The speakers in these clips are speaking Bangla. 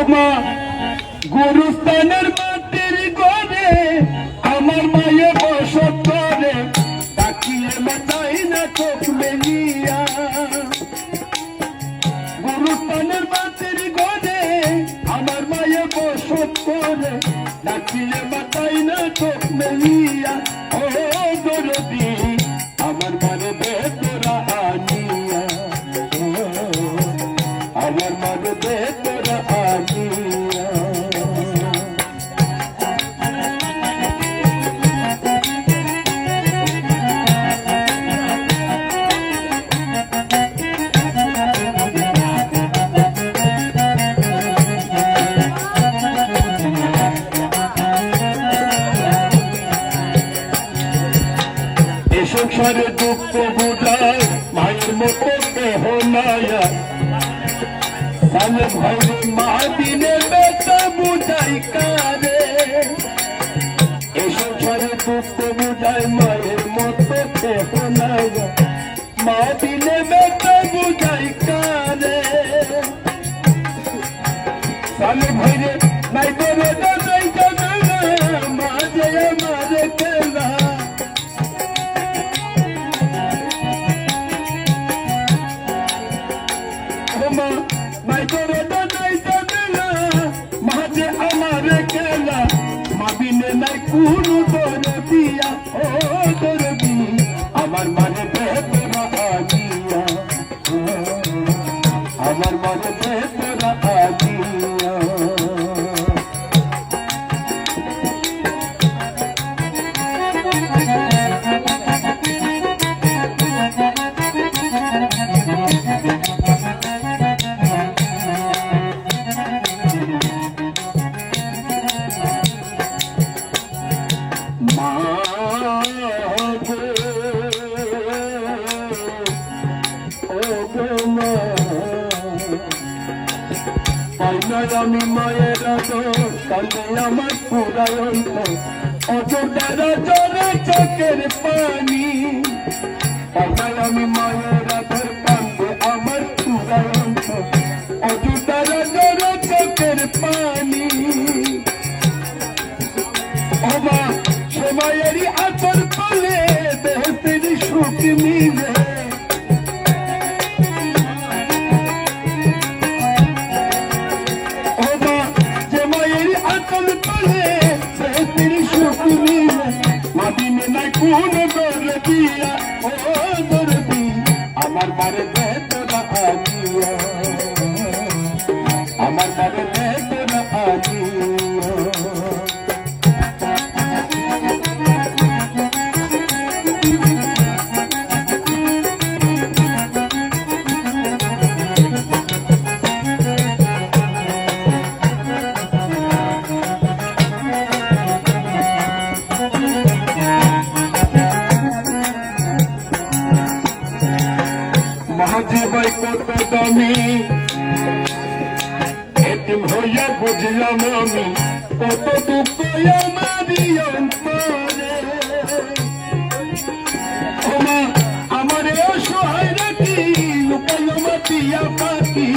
আমার গুরুস্থানের মাটির গড়ে, আমার মায়ে বসত করে তাকিয়ে মাথায় না চোখ মেলিয়া গুরুস্থানের মাটির গড়ে, আমার মায়ে বসত করে তাকিয়ে মাথায় না চোখ মেলিয়া সংসারে দুঃখ বুঝায় মায়ের মতো কেহ নায়া ভাই মা দিনে বেটা বুঝাই কারে। এ সংসারে দুঃখ বুঝায় মায়ের মতো কেহ নায়া মা দিনে বেটা বুঝাই কারে। সালে ভাই রে নাই বলে Uno পাইনাই আমি মায়ের কান্দে আমার পুরায় অযোধ্যার জলে চোখের পানি পাইনাই আমি মায়ের কান্দে আমার পুরায় অযোধ্যার জলে চোখের পানি অবা সময়েরই আতর পালে দেহের সুখ মিলে আমার বারে দামি এটিম হইয়া বুঝলাম আমি কত দুঃখ আমার এ অসহায় রাখি লুকাই মাতিয়া পাখি।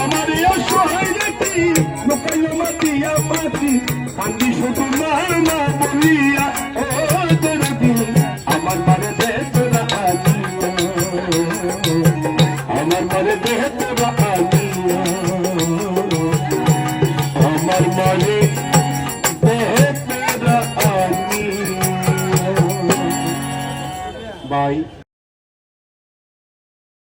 আমার এ অসহায় রাখি লুকাই মাতিয়া পাখি। কান্দি শুধু মা বলিয়া আমার মনে দে